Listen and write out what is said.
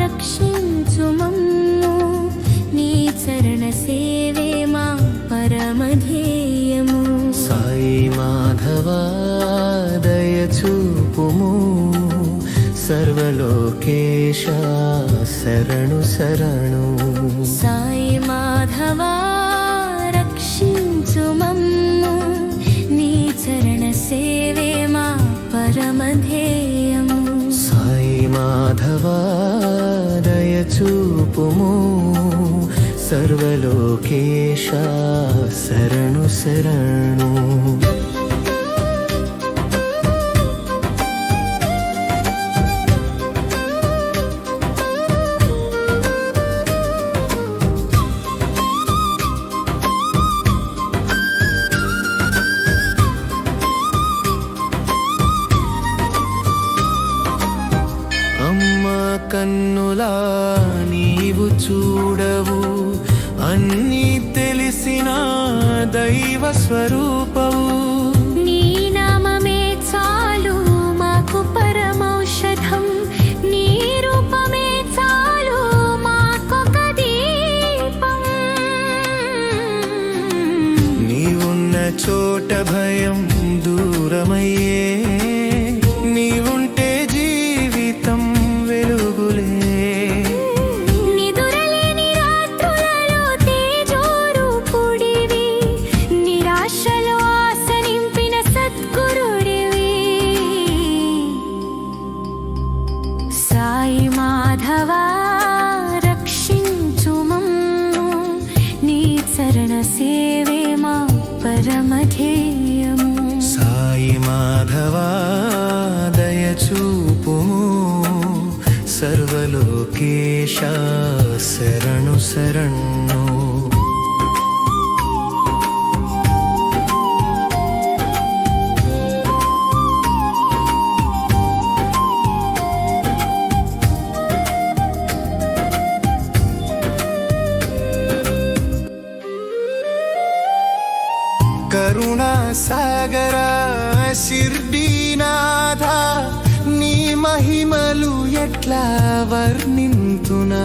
రక్షించుమన్ను నీ చరణ సేవే మా పరమధేయము. సాయి మాధవా దయ చూపుము. సర్వలోకేశ శరణు శరణు. సాయి మాధవా రక్షించుమన్ను నీ చరణ సేవే మా పరమధేయము. సాయి మాధవా చూపుము. సర్వలోకేశ శరణు శరణు. కన్నులా నీవు చూడవు. అన్నీ తెలిసిన దైవ స్వరూపవు. నీ నామమే చాలు మాకు పరమౌషధం. నీ రూపమే చాలు మాకొక దీపం. నీవున్న చోట భయం దూరమయ్యే ధ్యేయము సాయి మాధవా దయచూపుము సర్వలోకేశ శరణు శరణు. కరుణ సాగర శిర్డీనాథ నీ మహిమలు ఎట్లా వర్ణింతునా